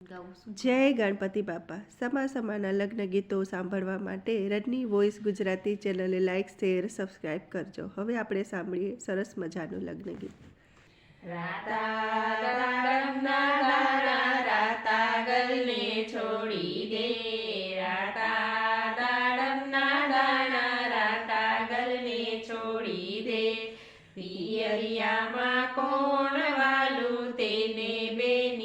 જય ગણપતિ બાપા સમા સમાના લગ્ન ગીતો સાંભળવા માટે રજની વોઇસ ગુજરાતી ચેનલે લાઇક શેર સબસ્ક્રાઇબ કરજો હવે આપણે સાંભળીએ સરસ મજાનું લગ્ન ગીત રાતા રાતા ગલને છોડી દે રાતા દાડમના દાડા રાતા ગલને છોડી દે કોણ વાલું તેને બેની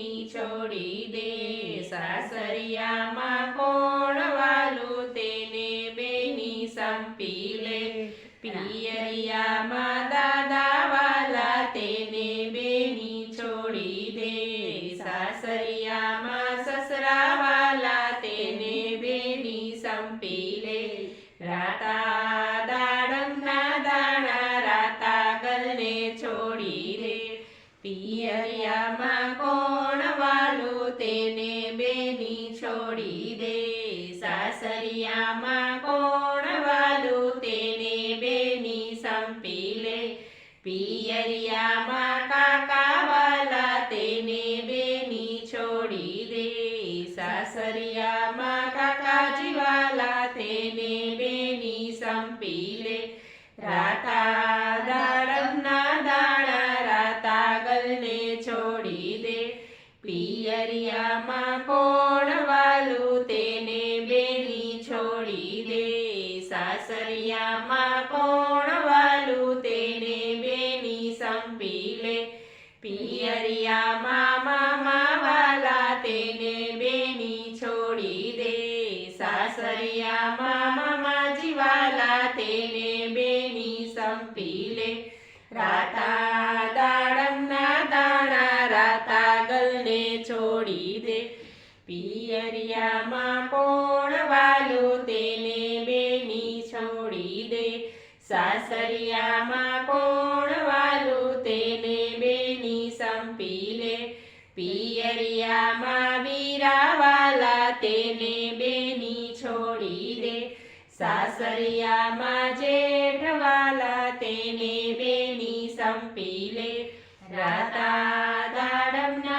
સાસરિયામાં કોણ વાલું તેને બેની સંપી લે પિયરિયામાં દાદા વાલા તેને બેની છોડી દે. સાસરિયામાં સસરા વાલા તેને બેની સંપી લે રાતા દાડમના દાણા રાતા ગલને છોડી દે. પિયરિયામાં કોણ તેને બેની છોડી દે. સાસરિયામાં કોણ વાલું? તેને બેની સંપી લે. પિયરિયામાં કાકા વાલા તેને બેની છોડી દે. સાસરિયામાં કાકાજી વાલા તેને બેની સંપી લે. રાતા દાડમના દાણા રાતા ગલને છોડી દે પિયરિયામાં કોણ વાલું તેને બેની છોડી દે. સાસરિયામાં કોણ વાલું તેને બેની સંપી લે. પિયરિયામાં મામા વાલા તેને બેની છોડી દે. સાસરિયામાં મામાજી વાલા તેને બેની સંપી લે. રાતા દે પિયરિયામાં કોણ વાલો તેને બેની છોડી દે સાસરિયામાં કોણ વાલો તેને બેની સંપી લે પિયરિયામાં વીરા વાલા તેને બેની છોડી દે સાસરિયામાં જેઠ વાલા તેને બેની સંપી લે રાતા દાડમના